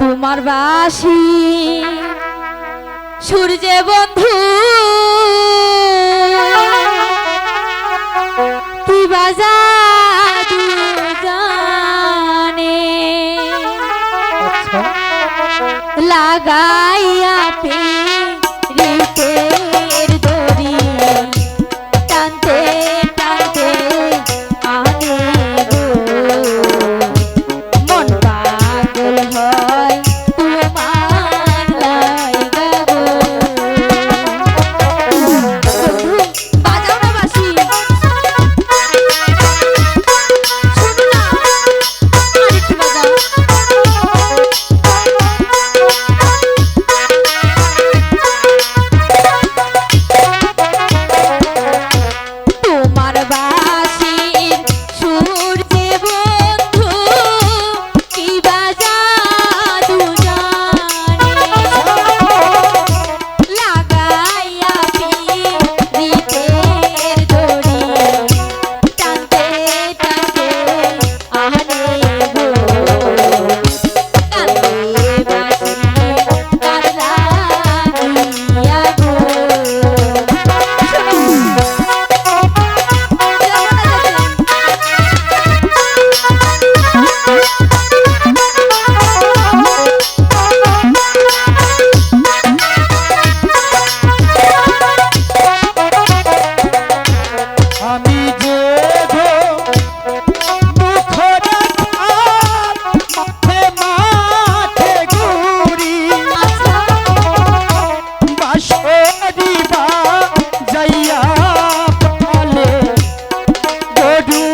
তোমার বাসি সূর্যে বন্ধু কি জানে? আচ্ছা। লাগাইয়া পে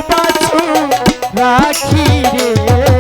পাছু রাখি রে।